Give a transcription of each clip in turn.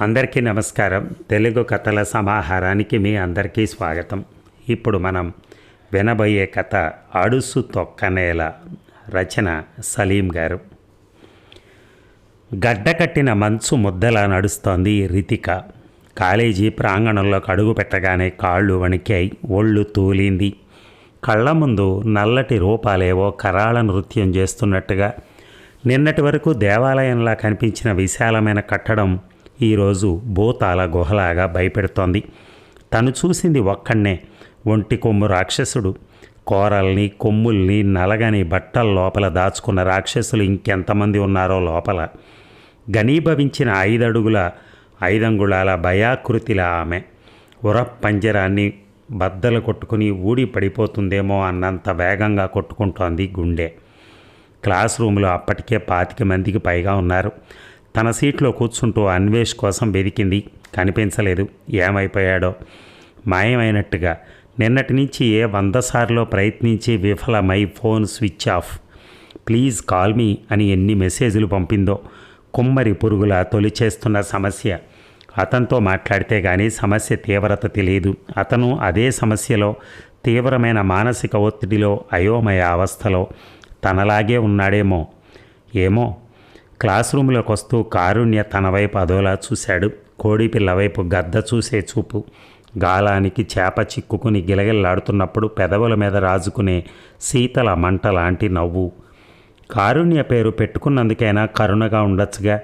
అందరికీ నమస్కారం. తెలుగు కథల సమాహారానికి మీ అందరికీ స్వాగతం. ఇప్పుడు మనం వినబోయే కథ అడుసు తొక్కనేల రచన సలీం గారు. గడ్డకట్టిన మంచు ముద్దలా నడుస్తోంది రితిక. కాలేజీ ప్రాంగణంలోకి అడుగు పెట్టగానే కాళ్ళు వణికాయి ఒళ్ళు తూలింది. కళ్ళ ముందు నల్లటి రూపాలేవో కరాళ నృత్యం చేస్తున్నట్టుగా నిన్నటి వరకు దేవాలయంలా కనిపించిన విశాలమైన కట్టడం ఈరోజు భూతాల గుహలాగా భయపెడుతోంది. తను చూసింది ఒక్కడనే ఒంటి కొమ్ము రాక్షసుడు. కోరల్ని కొమ్ముల్ని నలగని బట్టల లోపల దాచుకున్న రాక్షసులు ఇంకెంతమంది ఉన్నారో లోపల. ఘనీభవించిన ఐదడుగుల ఐదంగుళాల భయాకృతిల ఆమె. ఉర పంజరాన్ని బద్దలు కొట్టుకుని ఊడి పడిపోతుందేమో అన్నంత వేగంగా కొట్టుకుంటోంది గుండె. క్లాస్ రూమ్లో అప్పటికే పాతిక మందికి పైగా ఉన్నారు. తన సీట్లో కూర్చుంటూ అన్వేష్ కోసం వెతికింది. కనిపించలేదు. ఏమైపోయాడో? మాయమైనట్టుగా. నిన్నటి నుంచి ఏ వంద సార్లో ప్రయత్నించి విఫలమై phone switch off. Please call me అని ఎన్ని మెసేజ్లు పంపిందో. కుమ్మరి పురుగుల తొలిచేస్తున్న సమస్య. అతనితో మాట్లాడితే కానీ సమస్య తీవ్రత తెలియదు. అతను అదే సమస్యలో తీవ్రమైన మానసిక ఒత్తిడిలో అయోమయ అవస్థలో తనలాగే ఉన్నాడేమో. ఏమో? క్లాస్ రూమ్లోకి వస్తూ కారుణ్య తన వైపు అదోలా చూశాడు. కోడిపిల్ల వైపు గద్ద చూసే చూపు. గాలానికి చేప చిక్కుకుని గిలగిల్లాడుతున్నప్పుడు పెదవుల మీద రాజుకునే శీతల మంట లాంటి నవ్వు. కారుణ్య పేరు పెట్టుకున్నందుకైనా కరుణగా ఉండొచ్చుగా.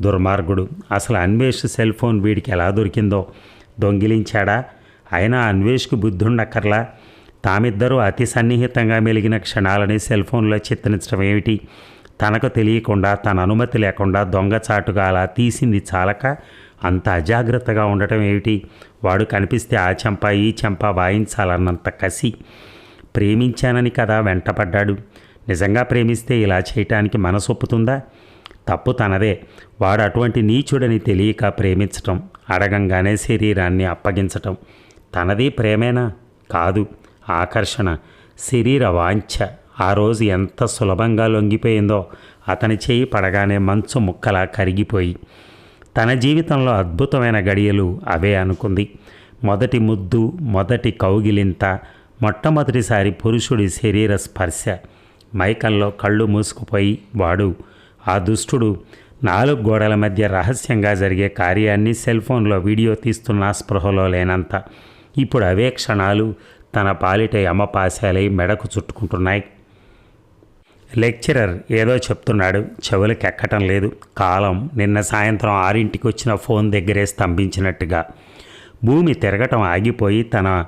దుర్మార్గుడు. అసలు అన్వేష్ సెల్ ఫోన్ వీడికి ఎలా దొరికిందో? దొంగిలించాడా? అయినా అన్వేష్కు బుద్ధుండక్కర్లా? తామిద్దరూ అతి సన్నిహితంగా మెలిగిన క్షణాలని సెల్ ఫోన్లో చిత్రించడం ఏమిటి? తనకు తెలియకుండా తన అనుమతి లేకుండా దొంగచాటుగా అలా తీసింది చాలక అంత అజాగ్రత్తగా ఉండటం ఏమిటి? వాడు కనిపిస్తే ఆ చెంప ఈ చెంప వాయించాలన్నంత కసి ప్రేమించానని కదా వెంటపడ్డాడు. నిజంగా ప్రేమిస్తే ఇలా చేయటానికి మనసొప్పుతుందా తప్పు తనదే. వాడు అటువంటి నీచుడని తెలియక ప్రేమించటం అడగంగానే శరీరాన్ని అప్పగించటం తనది ప్రేమేనా? కాదు. ఆకర్షణ. శరీర వాంఛ. ఆ రోజు ఎంత సులభంగా లొంగిపోయిందో అతని చేయి పడగానే మంచు ముక్కలా కరిగిపోయి తన జీవితంలో అద్భుతమైన గడియలు అవే అనుకుంది. మొదటి ముద్దు మొదటి కౌగిలింత మొట్టమొదటిసారి పురుషుడి శరీర స్పర్శ. మైకంలో కళ్ళు మూసుకుపోయి వాడు ఆ దుష్టుడు నాలుగు గోడల మధ్య రహస్యంగా జరిగే కార్యాన్ని సెల్ ఫోన్లో వీడియో తీస్తున్న స్పృహలో లేనంత. ఇప్పుడు అవే క్షణాలు తన పాలిట యమపాశాలై మెడకు చుట్టుకుంటున్నాయి. లెక్చరర్ ఏదో చెప్తున్నాడు చెవులకు ఎక్కటం లేదు. కాలం నిన్న సాయంత్రం ఆరింటికి వచ్చిన ఫోన్ దగ్గరే స్తంభించినట్టుగా. భూమి తిరగటం ఆగిపోయి తన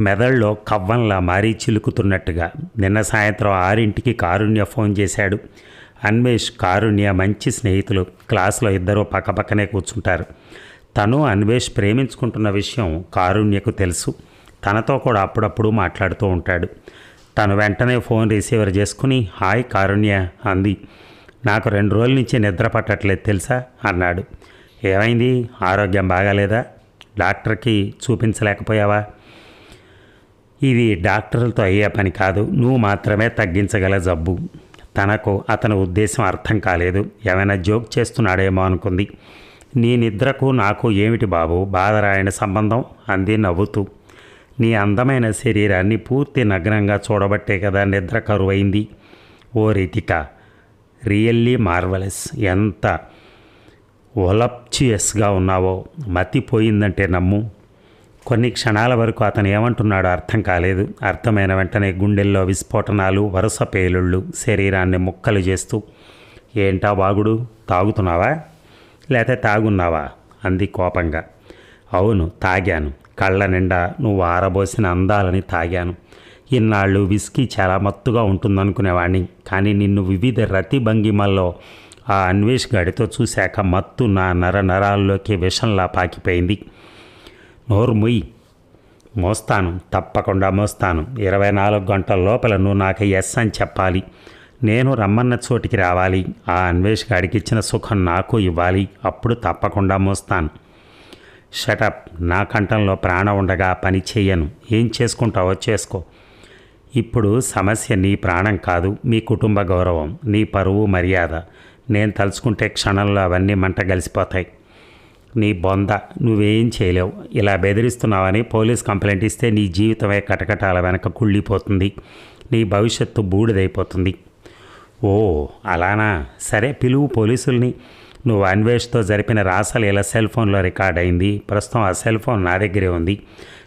మెదడులో కవ్వంలా మారి చిలుకుతున్నట్టుగా. నిన్న సాయంత్రం ఆరింటికి కారుణ్య ఫోన్ చేశాడు. అన్వేష్ కారుణ్య మంచి స్నేహితులు. క్లాసులో ఇద్దరూ పక్కపక్కనే కూర్చుంటారు. తను అన్వేష్ ప్రేమించుకుంటున్న విషయం కారుణ్యకు తెలుసు. తనతో కూడా అప్పుడప్పుడు మాట్లాడుతూ ఉంటాడు. తను వెంటనే ఫోన్ రిసీవర్ చేసుకుని హాయ్ కారుణ్య అంది. నాకు రెండు రోజుల నుంచి నిద్ర పట్టట్లేదు తెలుసా అన్నాడు. ఏమైంది? ఆరోగ్యం బాగాలేదా? డాక్టర్కి చూపించలేకపోయావా? ఇది డాక్టర్లతో అయ్యే పని కాదు. నువ్వు మాత్రమే తగ్గించగల జబ్బు. తనకు అతని ఉద్దేశం అర్థం కాలేదు. ఏమైనా జోక్ చేస్తున్నాడేమో అనుకుంది. నీ నిద్రకు నాకు ఏమిటి బాబు? బాధరాయని సంబంధం? అంది నవ్వుతూ. నీ అందమైన శరీరాన్ని పూర్తి నగ్నంగా చూడబట్టే కదా నిద్ర కరువైంది. ఓ రితిక రియల్లీ మార్వలెస్ ఎంత ఒలప్చియస్గా ఉన్నావో మతిపోయిందంటే నమ్ము. కొన్ని క్షణాల వరకు అతను ఏమంటున్నాడో అర్థం కాలేదు. అర్థమైన వెంటనే గుండెల్లో విస్ఫోటనాలు వరుస పేలుళ్ళు శరీరాన్ని ముక్కలు చేస్తూ ఏంటా వాగుడు తాగుతున్నావా? లేకపోతే తాగున్నావా? అంది కోపంగా. అవును తాగాను. కళ్ళ నిండా నువ్వు ఆరబోసిన అందాలని తాగాను. ఇన్నాళ్ళు విస్కీ చాలా మత్తుగా ఉంటుందనుకునేవాణ్ణి. కానీ నిన్ను వివిధ రతి భంగిమల్లో ఆ అన్వేష్ గడితో చూశాక మత్తు నా నర నరాల్లోకి విషంలా పాకిపోయింది. నోరు ముయ్. మోస్తాను. తప్పకుండా మోస్తాను. ఇరవై నాలుగు గంటల లోపల నువ్వు నాకు ఎస్ అని చెప్పాలి. నేను రమ్మన్న చోటికి రావాలి. ఆ అన్వేష్ గాడికి ఇచ్చిన సుఖం నాకు ఇవ్వాలి. అప్పుడు తప్పకుండా మోస్తాను. షటప్ నా కంఠంలో ప్రాణం ఉండగా పని చెయ్యను. ఏం చేసుకుంటావో చేసుకో. ఇప్పుడు సమస్య నీ ప్రాణం కాదు మీ కుటుంబ గౌరవం నీ పరువు మర్యాద. నేను తలుచుకుంటే క్షణంలో అవన్నీ మంట కలిసిపోతాయి. నీ బొంద నువ్వేం చేయలేవు. ఇలా బెదిరిస్తున్నావని పోలీస్ కంప్లైంట్ ఇస్తే నీ జీవితమే కటకటాల వెనక కుళ్ళిపోతుంది. నీ భవిష్యత్తు బూడిదైపోతుంది. ఓ అలానా? సరే పిలువు పోలీసుల్ని. నువ్వు అన్వేష్తో జరిపిన రాసలీల సెల్ ఫోన్లో రికార్డ్ అయింది? ప్రస్తుతం ఆ సెల్ ఫోన్ నా దగ్గరే ఉంది.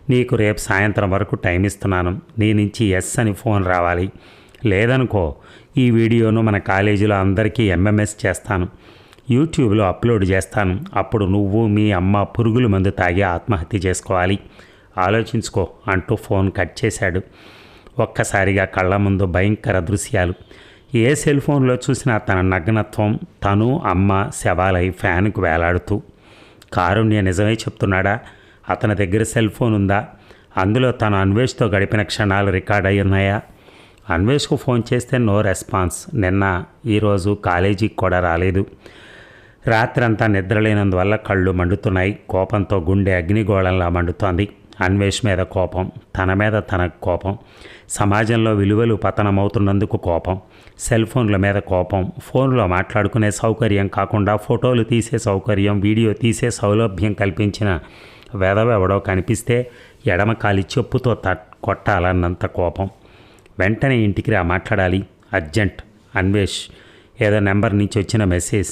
నీకు రేపు సాయంత్రం వరకు టైం ఇస్తున్నాను. నీ నుంచి ఎస్ అని ఫోన్ రావాలి. లేదనుకో ఈ వీడియోను మన కాలేజీలో అందరికీ ఎంఎంఎస్ చేస్తాను. యూట్యూబ్లో అప్లోడ్ చేస్తాను. అప్పుడు నువ్వు మీ అమ్మ పురుగుల మందు తాగి ఆత్మహత్య చేసుకోవాలి. ఆలోచించుకో అంటూ ఫోన్ కట్ చేశాడు. ఒక్కసారిగా కళ్ళ ముందు భయంకర దృశ్యాలు. ఏ సెల్ ఫోన్లో చూసినా తన నగ్నత్వం తను అమ్మ శవాలై ఫ్యాన్కు వేలాడుతూ కారుణ్య నిజమే చెప్తున్నాడా? అతని దగ్గర సెల్ ఫోన్ ఉందా? అందులో తను అన్వేష్తో గడిపిన క్షణాలు రికార్డ్ అయి ఉన్నాయా? అన్వేష్కు ఫోన్ చేస్తే నో రెస్పాన్స్. నిన్న ఈరోజు కాలేజీకి కూడా రాలేదు. రాత్రంతా నిద్రలేనందువల్ల కళ్ళు మండుతున్నాయి. కోపంతో గుండె అగ్నిగోళంలా మండుతోంది. అన్వేష్ మీద కోపం తన మీద తన కోపం. సమాజంలో విలువలు పతనమవుతున్నందుకు కోపం. సెల్ ఫోన్ల మీద కోపం. ఫోన్లో మాట్లాడుకునే సౌకర్యం కాకుండా ఫోటోలు తీసే సౌకర్యం వీడియో తీసే సౌలభ్యం కల్పించిన వెదవెవడో కనిపిస్తే ఎడమ కాలి చెప్పుతో తట్ కొట్టాలన్నంత కోపం. వెంటనే ఇంటికి రా మాట్లాడాలి. అర్జెంట్. అన్వేష్ ఏదో నెంబర్ నుంచి వచ్చిన మెసేజ్.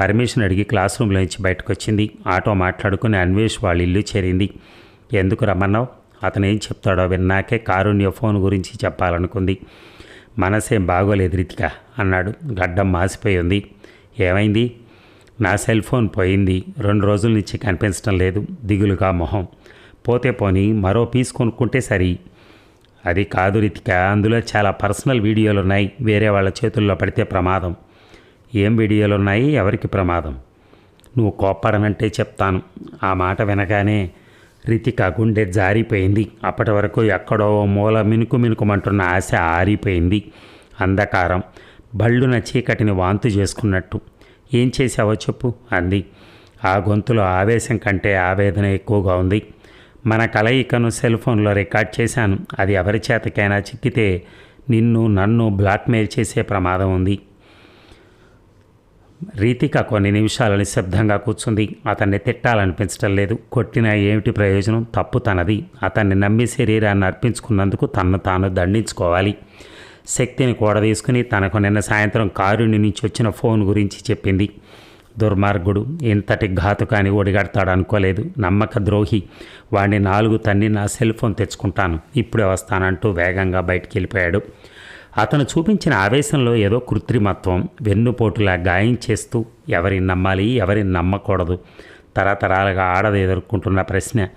పర్మిషన్ అడిగి క్లాస్ రూమ్లో నుంచి బయటకు వచ్చింది ఆటో మాట్లాడుకుని అన్వేష్ వాళ్ళ ఇల్లు చేరింది. ఎందుకు రమ్మన్నావు? అతను ఏం చెప్తాడో విన్నాకే కారుణ్య ఫోన్ గురించి చెప్పాలనుకుంది. మనసేం బాగోలేదు రీతిక అన్నాడు. గడ్డం మాసిపోయింది ఏమైంది? నా సెల్ ఫోన్ పోయింది. రెండు రోజుల నుంచి కనిపించడం లేదు. దిగులుగా మొహం. పోతే పోని మరో పీస్ కొనుక్కుంటే సరి. అది కాదు రితిక అందులో చాలా పర్సనల్ వీడియోలు ఉన్నాయి. వేరే వాళ్ళ చేతుల్లో పడితే ప్రమాదం. ఏం వీడియోలు ఉన్నాయి? ఎవరికి ప్రమాదం? నువ్వు కోప్పడనంటే చెప్తాను. ఆ మాట వినగానే రితిక గుండె జారిపోయింది. అప్పటి వరకు ఎక్కడో మూల మినుకు మినుకుమంటున్న ఆశ ఆరిపోయింది. అంధకారం. బళ్ళున చీకటిని వాంతు చేసుకున్నట్టు. ఏం చేసావో చెప్పు అంది. ఆ గొంతులో ఆవేశం కంటే ఆవేదన ఎక్కువగా ఉంది. మన కలయికను సెల్ ఫోన్లో రికార్డ్ చేశాను. అది ఎవరి చేతకైనా చిక్కితే నిన్ను నన్ను బ్లాక్మెయిల్ చేసే ప్రమాదం ఉంది. రీతిక కొన్ని నిమిషాలు నిశ్శబ్దంగా కూర్చుంది. అతన్ని తిట్టాలనిపించడం లేదు. కొట్టినా ఏమిటి ప్రయోజనం? తప్పు తనది. అతన్ని నమ్మి శరీరాన్ని అర్పించుకున్నందుకు తన్ను తాను దండించుకోవాలి. శక్తిని కూడదీసుకుని తనకు నిన్న సాయంత్రం కారుని నుంచి వచ్చిన ఫోన్ గురించి చెప్పింది. దుర్మార్గుడు ఇంతటి ఘాతుకాని ఒడిగడతాడు అనుకోలేదు. నమ్మక ద్రోహి. వాడిని నాలుగు తన్ని నా సెల్ ఫోన్ తెచ్చుకుంటాను. ఇప్పుడే వస్తానంటూ వేగంగా బయటికి వెళ్ళిపోయాడు. అతను చూపించిన ఆవేశంలో ఏదో కృత్రిమత్వం వెన్నుపోటులా గాయం చేస్తూ ఎవరిని నమ్మాలి ఎవరిని నమ్మకూడదు తరతరాలుగా ఆడది ఎదుర్కొంటున్న ప్రశ్న.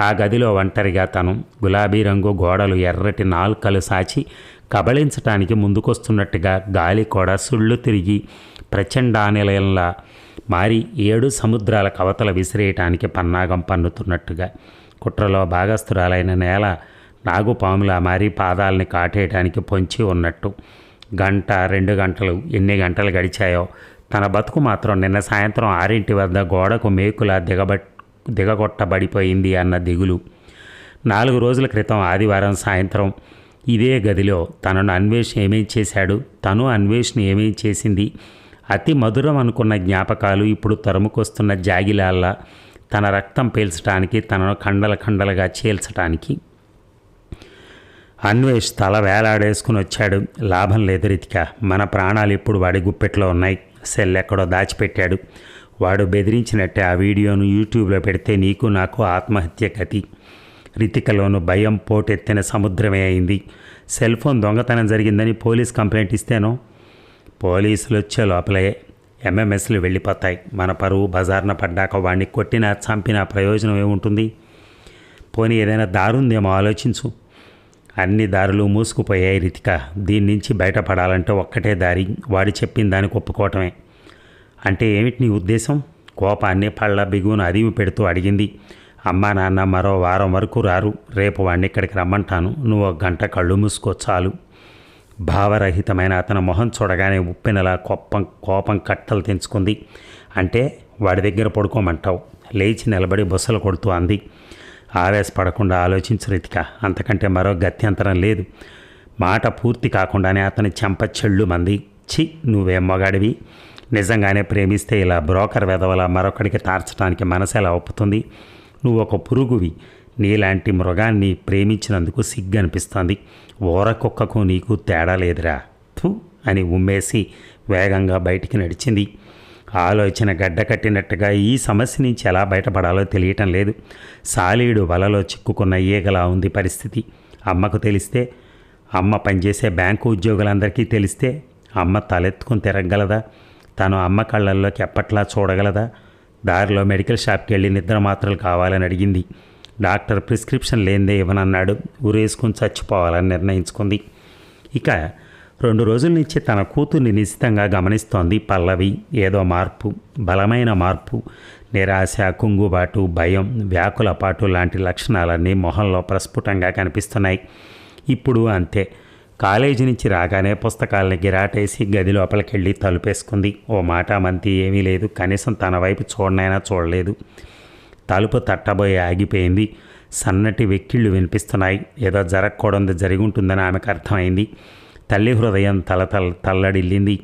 ఆ గదిలో ఒంటరిగా తను గులాబీ రంగు గోడలు ఎర్రటి నాల్కలు సాచి కబళించటానికి ముందుకొస్తున్నట్టుగా గాలి కూడా సుళ్ళు తిరిగి ప్రచండానిలయంలా మారి ఏడు సముద్రాల కవతల విసిరేయటానికి పన్నాగం పన్నుతున్నట్టుగా. కుట్రలో భాగస్థురాలైన నేల నాగుపాములా మారి పాదాలని కాటేయడానికి పొంచి ఉన్నట్టు. గంట రెండు గంటలు ఎన్ని గంటలు గడిచాయో. తన బతుకు మాత్రం నిన్న సాయంత్రం ఆరింటి వద్ద గోడకు మేకులా దిగబ దిగగొట్టబడిపోయింది అన్న దిగులు. నాలుగు రోజుల క్రితం ఆదివారం సాయంత్రం ఇదే గదిలో తనను అన్వేష్ ఏమేం చేశాడు తను అన్వేష్ని ఏమేం చేసింది అతి మధురం అనుకున్న జ్ఞాపకాలు ఇప్పుడు తరుముకొస్తున్న జాగిలాల్లా తన రక్తం పీల్చడానికి తనను కండల కండలుగా చేల్చటానికి. అన్వేష్ తల వేలాడేసుకుని వచ్చాడు. లాభం లేదు రితిక. మన ప్రాణాలు ఇప్పుడు వాడి గుప్పెట్లో ఉన్నాయి. సెల్ ఎక్కడో దాచిపెట్టాడు. వాడు బెదిరించినట్టే ఆ వీడియోను యూట్యూబ్లో పెడితే నీకు నాకు ఆత్మహత్య గతి. రితికలోను భయం పోటెత్తిన సముద్రమే అయింది. సెల్ ఫోన్ దొంగతనం జరిగిందని పోలీస్ కంప్లైంట్ ఇస్తేనో? పోలీసులు వచ్చే లోపలే ఎంఎంఎస్లు వెళ్ళిపోతాయి. మన పరువు బజార్న పడ్డాక వాడిని కొట్టినా చంపినా ప్రయోజనం ఏముంటుంది? పోనీ ఏదైనా దారుందేమో ఆలోచించు. అన్ని దారులు మూసుకుపోయాయి రితిక. దీని నుంచి బయటపడాలంటే ఒక్కటే దారి వాడు చెప్పిన దానికి ఒప్పుకోవటమే. అంటే ఏమిటి నీ ఉద్దేశం? కోపాన్ని పళ్ళ బిగును అదివి పెడుతూ అడిగింది. అమ్మా నాన్న మరో వారం వరకు రారు. రేపు వాడిని ఇక్కడికి రమ్మంటాను. నువ్వు ఒక గంట కళ్ళు మూసుకో చాలు. భావరహితమైన అతని మొహం చూడగానే ఉప్పెనలా కోపం కోపం కట్టలు తెంచుకుంది. అంటే వాడి దగ్గర పడుకోమంటావు. లేచి నిలబడి బుసలు కొడుతూ అంది. ఆవేశపడకుండా ఆలోచించు రితిక. అంతకంటే మరో గత్యంతరం లేదు. మాట పూర్తి కాకుండానే అతని చెంప చెళ్ళు మంది. చి నువ్వేం మొగాడివి? నిజంగానే ప్రేమిస్తే ఇలా బ్రోకర్ వెధవల మరొకడికి తార్చడానికి మనసెలా ఒప్పుతుంది? నువ్వు ఒక పురుగువి. నీలాంటి మృగాన్ని ప్రేమించినందుకు సిగ్గు అనిపిస్తుంది నీకు తేడా లేదురా. థు అని ఉమ్మేసి వేగంగా బయటికి నడిచింది. ఆలోచన గడ్డ కట్టినట్టుగా ఈ సమస్య నుంచి ఎలా బయటపడాలో తెలియటం లేదు. సాలీడు వలలో చిక్కుకున్న ఈగలా ఉంది పరిస్థితి. అమ్మకు తెలిస్తే అమ్మ పనిచేసే బ్యాంకు ఉద్యోగులందరికీ తెలిస్తే అమ్మ తలెత్తుకుని తిరగలదా తను అమ్మ కళ్ళల్లోకి ఎప్పట్లా చూడగలదా? దారిలో మెడికల్ షాప్కి వెళ్ళి నిద్ర మాత్రలు కావాలని అడిగింది. డాక్టర్ ప్రిస్క్రిప్షన్ లేనిదే ఇవ్వనన్నాడు. ఊరేసుకుని చచ్చిపోవాలని నిర్ణయించుకుంది. ఇక రెండు రోజుల నుంచి తన కూతుర్ని నిశ్చితంగా గమనిస్తోంది పల్లవి. ఏదో మార్పు బలమైన మార్పు నిరాశ కుంగుబాటు భయం వ్యాకులపాటు లాంటి లక్షణాలన్నీ మొహంలో ప్రస్ఫుటంగా కనిపిస్తున్నాయి. ఇప్పుడు అంతే. కాలేజీ నుంచి రాగానే పుస్తకాలని గిరాటేసి గది లోపలికి వెళ్ళి తలుపేసుకుంది. ఓ మాట మంతి ఏమీ లేదు. కనీసం తన వైపు చూడనైనా చూడలేదు. తలుపు తట్టబోయి ఆగిపోయింది. సన్నటి వెక్కిళ్ళు వినిపిస్తున్నాయి. ఏదో జరగకూడదు జరిగి ఉంటుందని ఆమెకు అర్థమైంది. తల్లి హృదయం తలతల తల్లడిల్లింది.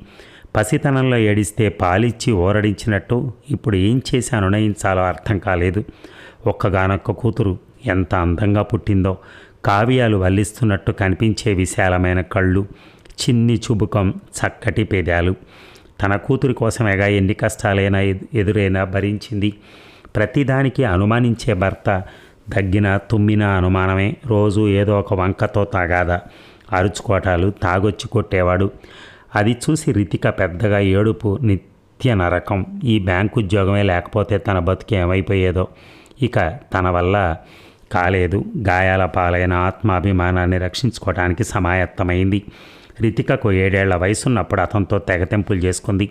పసితనంలో ఏడిస్తే పాలిచ్చి ఓరడించినట్టు ఇప్పుడు ఏం చేసి అనునయించాలో అర్థం కాలేదు. ఒక్కగానొక్క కూతురు ఎంత అందంగా పుట్టిందో కావ్యాలు వల్లిస్తున్నట్టు కనిపించే విశాలమైన కళ్ళు చిన్ని చుబుకం చక్కటి పేదాలు. తన కూతురి కోసమేగా ఎన్ని కష్టాలైనా ఎదురైనా భరించింది. ప్రతిదానికి అనుమానించే భర్త దగ్గిన తుమ్మిన అనుమానమే రోజు ఏదో ఒక వంకతో తాగాదా. అరుచుకోటాలు తాగొచ్చి కొట్టేవాడు. అది చూసి రితిక పెద్దగా ఏడుపు నిత్య నరకం. ఈ బ్యాంకు ఉద్యోగమే లేకపోతే తన బతుకు ఏమైపోయేదో. ఇక తన వల్ల కాలేదు. గాయాల పాలైన ఆత్మాభిమానాన్ని రక్షించుకోవడానికి సమాయత్తమైంది. రితికకు ఏడేళ్ళ వయసున్నప్పుడు అతనితో తెగతెంపులు చేసుకుంది.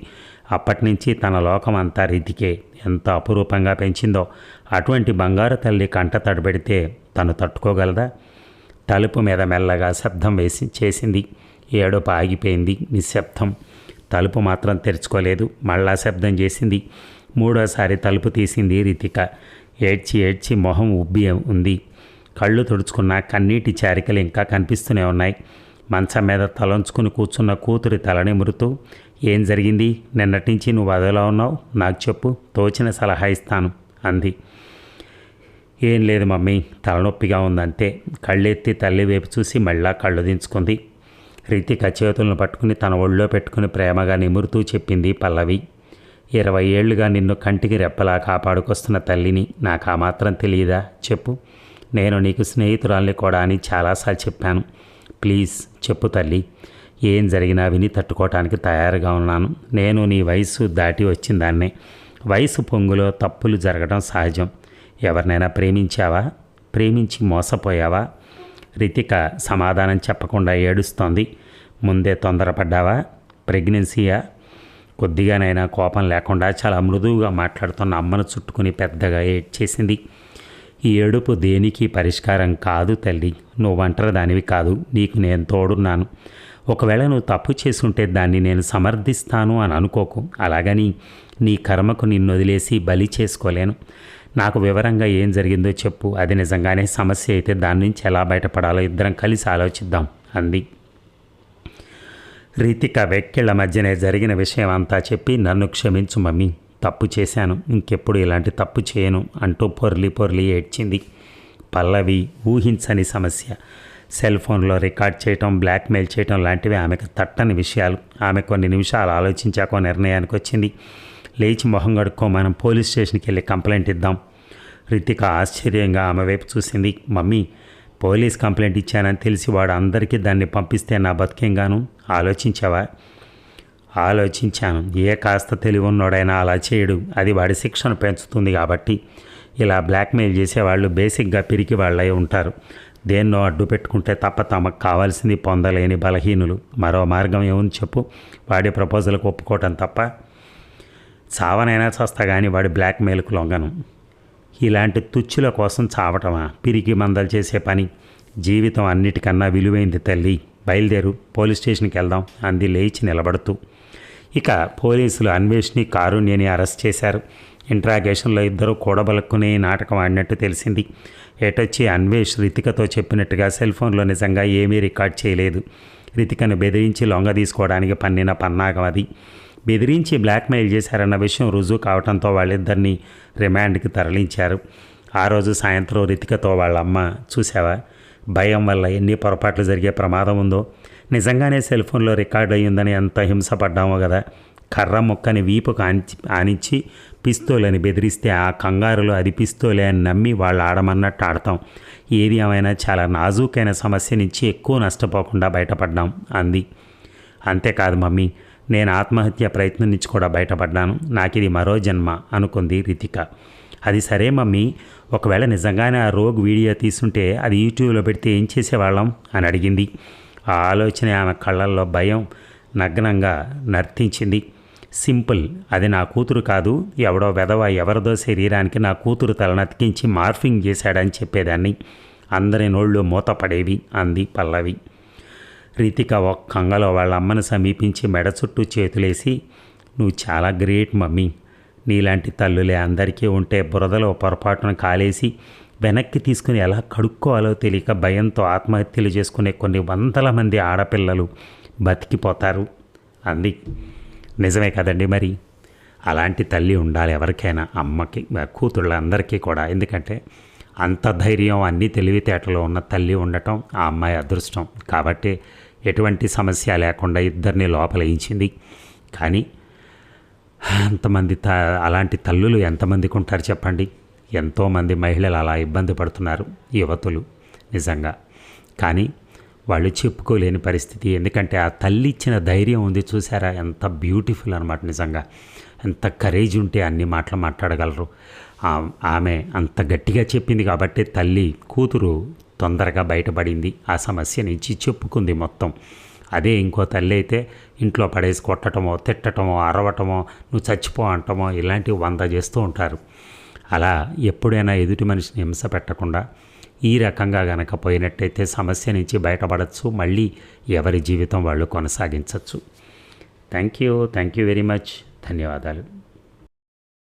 అప్పటి నుంచి తన లోకం అంతా రితికే. ఎంత అపురూపంగా పెంచిందో. అటువంటి బంగారు తల్లి కంట తడబెడితే తను తట్టుకోగలదా? తలుపు మీద మెల్లగా శబ్దం వేసి చేసింది. ఏడుపు ఆగిపోయింది నిశ్శబ్దం. తలుపు మాత్రం తెరుచుకోలేదు. మళ్ళా శబ్దం చేసింది. మూడోసారి తలుపు తీసింది రితిక. ఏడ్చి ఏడ్చి మొహం ఉబ్బి ఉంది. కళ్ళు తుడుచుకున్న కన్నీటి చారికలు ఇంకా కనిపిస్తూనే ఉన్నాయి. మంచం మీద తలంచుకుని కూర్చున్న కూతురి తలనిమురుతూ ఏం జరిగింది? నిన్నటి నుంచి నువ్వు అదలా ఉన్నావు? నాకు చెప్పు. తోచిన సలహా ఇస్తాను అంది. ఏం లేదు మమ్మీ తలనొప్పిగా ఉందంతే కళ్ళెత్తి తల్లి వైపు చూసి మళ్ళా కళ్ళు దించుకుంది. రితిక చేతులను పట్టుకుని తన ఒళ్ళో పెట్టుకుని ప్రేమగా నిమురుతూ చెప్పింది పల్లవి. ఇరవై ఏళ్ళుగా నిన్ను కంటికి రెప్పలా కాపాడుకొస్తున్న తల్లిని నాకు ఆ మాత్రం తెలియదా? చెప్పు. నేను నీకు స్నేహితురాల్ని కూడా అని చాలాసార్లు చెప్పాను. ప్లీజ్ చెప్పు తల్లి. ఏం జరిగినా విని తట్టుకోవటానికి తయారుగా ఉన్నాను. నేను నీ వయసు దాటి వచ్చిందాన్నే వయసు పొంగులో తప్పులు జరగడం సహజం. ఎవరినైనా ప్రేమించావా? ప్రేమించి మోసపోయావా? రితిక సమాధానం చెప్పకుండా ఏడుస్తోంది. ముందే తొందరపడ్డావా? ప్రెగ్నెన్సీయా? కొద్దిగానైనా కోపం లేకుండా చాలా మృదువుగా మాట్లాడుతున్న అమ్మను చుట్టుకుని పెద్దగా ఏడ్చేసింది. ఈ ఏడుపు దేనికి పరిష్కారం కాదు తల్లి. నువ్వు ఒంటరి దానివి కాదు. నీకు నేను తోడున్నాను. ఒకవేళ నువ్వు తప్పు చేసుంటే దాన్ని నేను సమర్థిస్తాను అని అనుకోకు. అలాగని నీ కర్మకు నిన్ను వదిలేసి బలి చేసుకోలేను. నాకు వివరంగా ఏం జరిగిందో చెప్పు. అది నిజంగానే సమస్య అయితే దాని నుంచి ఎలా బయటపడాలో ఇద్దరం కలిసి ఆలోచిద్దాం అంది. రీతిక వెక్కిళ్ళ మధ్యనే జరిగిన విషయం అంతా చెప్పి నన్ను క్షమించు మమ్మీ తప్పు చేశాను ఇంకెప్పుడు ఇలాంటి తప్పు చేయను అంటూ పొర్లి పొర్లి ఏడ్చింది. పల్లవి ఊహించని సమస్య. సెల్ ఫోన్లో రికార్డ్ చేయటం బ్లాక్మెయిల్ చేయటం లాంటివి ఆమెకు తట్టని విషయాలు. ఆమె కొన్ని నిమిషాలు ఆలోచించాక నిర్ణయానికి వచ్చింది లేచి మొహం కడుక్కో మనం పోలీస్ స్టేషన్కి వెళ్ళి కంప్లైంట్ ఇద్దాం. రితిక ఆశ్చర్యంగా ఆమె వైపు చూసింది. మమ్మీ పోలీస్ కంప్లైంట్ ఇచ్చానని తెలిసి వాడు అందరికీ దాన్ని పంపిస్తే నా బతికేంగాను? ఆలోచించావా? ఆలోచించాను. ఏ కాస్త తెలివి ఉన్నోడైనా అలా చేయడు. అది వాడి శిక్షను పెంచుతుంది కాబట్టి ఇలా బ్లాక్మెయిల్ చేసేవాళ్ళు బేసిక్గా పిరికి వాళ్ళై ఉంటారు. దేన్నో అడ్డు పెట్టుకుంటే తప్ప తమకు కావాల్సింది పొందలేని బలహీనులు. మరో మార్గం ఏముంది చెప్పు. వాడి ప్రపోజల్కి ఒప్పుకోవటం తప్ప చావనైనా చస్తా కానీ వాడి బ్లాక్మెయిల్కు లొంగను. ఇలాంటి తుచ్చుల కోసం చావటమా? పిరికి మందలు చేసే పని. జీవితం అన్నిటికన్నా విలువైంది తల్లి. బయలుదేరు. పోలీస్ స్టేషన్కి వెళ్దాం. అంది లేచి నిలబడుతూ. ఇక పోలీసులు అన్వేష్ని కారుణ్యని అరెస్ట్ చేశారు. ఇంట్రాగేషన్లో ఇద్దరు కూడబలుక్కునే నాటకం ఆడినట్టు తెలిసింది. ఏటొచ్చి అన్వేష్ రితికతో చెప్పినట్టుగా సెల్ ఫోన్లో నిజంగా ఏమీ రికార్డ్ చేయలేదు. రితికను బెదిరించి లొంగ తీసుకోవడానికి పన్నిన పన్నాగం అది. బెదిరించి బ్లాక్మెయిల్ చేశారన్న విషయం రుజువు కావడంతో వాళ్ళిద్దరినీ రిమాండ్కి తరలించారు. ఆ రోజు సాయంత్రం రితికతో వాళ్ళ అమ్మ చూసావా భయం వల్ల ఎన్ని పొరపాట్లు జరిగే ప్రమాదం ఉందో? నిజంగానే సెల్ ఫోన్లో రికార్డ్ అయ్యిందని ఎంత హింసపడ్డామో కదా కర్ర ముక్కని వీపుకు ఆనిచి ఆనించి పిస్తోలని బెదిరిస్తే ఆ కంగారులో అది పిస్తోలే అని నమ్మి వాళ్ళు ఆడమన్నట్టు ఆడతాం. ఏది ఏమైనా చాలా నాజూకైన సమస్య నుంచి ఎక్కువ నష్టపోకుండా బయటపడ్డాం అంది. అంతేకాదు మమ్మీ నేను ఆత్మహత్య ప్రయత్నం నుంచి కూడా బయటపడ్డాను. నాకు ఇది మరో జన్మ అనుకుంది రితిక. అది సరే మమ్మీ ఒకవేళ నిజంగానే ఆ రోగ్ వీడియో తీసుంటే అది యూట్యూబ్లో పెడితే ఏం చేసేవాళ్ళం? అని అడిగింది. ఆ ఆలోచన ఆమె కళ్ళల్లో భయం నగ్నంగా నర్తించింది. సింపుల్ అది నా కూతురు కాదు ఎవడో వెధవ ఎవరిదో శరీరానికి నా కూతురు తలనతికించి మార్ఫింగ్ చేశాడని చెప్పేదాన్ని. అందరి నోళ్ళు మూతపడేవి అంది పల్లవి. రీతిక ఒక్కంగలో వాళ్ళ అమ్మను సమీపించి మెడ చుట్టూ చేతులేసి నువ్వు చాలా గ్రేట్ మమ్మీ. నీలాంటి తల్లులే అందరికీ ఉంటే బురదలో పొరపాటున కాలేసి వెనక్కి తీసుకుని ఎలా కడుక్కోవాలో తెలియక భయంతో ఆత్మహత్యలు చేసుకునే కొన్ని వందల మంది ఆడపిల్లలు బతికిపోతారు. అంది. నిజమే కదండి మరి. అలాంటి తల్లి ఉండాలి ఎవరికైనా అమ్మకి కూతుళ్ళందరికీ కూడా. ఎందుకంటే అంత ధైర్యం అన్ని తెలివితేటలు ఉన్న తల్లి ఉండటం ఆ అమ్మాయి అదృష్టం. కాబట్టి ఎటువంటి సమస్య లేకుండా ఇద్దరిని లోపలయించింది కానీ అంతమంది త అలాంటి తల్లులు ఎంతమందికి ఉంటారు చెప్పండి? ఎంతోమంది మహిళలు అలా ఇబ్బంది పడుతున్నారు యువతులు నిజంగా. కానీ వాళ్ళు చెప్పుకోలేని పరిస్థితి. ఎందుకంటే ఆ తల్లి ఇచ్చిన ధైర్యం ఉంది చూసారా? ఎంత బ్యూటిఫుల్ అనమాట నిజంగా. ఎంత కరేజ్ ఉంటే అన్ని మాటలు మాట్లాడగలరు. ఆమె అంత గట్టిగా చెప్పింది కాబట్టి తల్లి కూతురు తొందరగా బయటపడింది. ఆ సమస్య నుంచి చెప్పుకుంది మొత్తం. అదే ఇంకో తల్లి అయితే ఇంట్లో పడేసి కొట్టటమో తిట్టటమో అరవటమో నువ్వు చచ్చిపో అంటమో ఇలాంటివి వంద చేస్తూ ఉంటారు. అలా ఎప్పుడైనా ఎదుటి మనిషిని హింస పెట్టకుండా ఈ రకంగా గనక పోయినట్టయితే సమస్య నుంచి బయటపడచ్చు మళ్ళీ ఎవరి జీవితం వాళ్ళు కొనసాగించవచ్చు thank you. Thank you very much. ధన్యవాదాలు.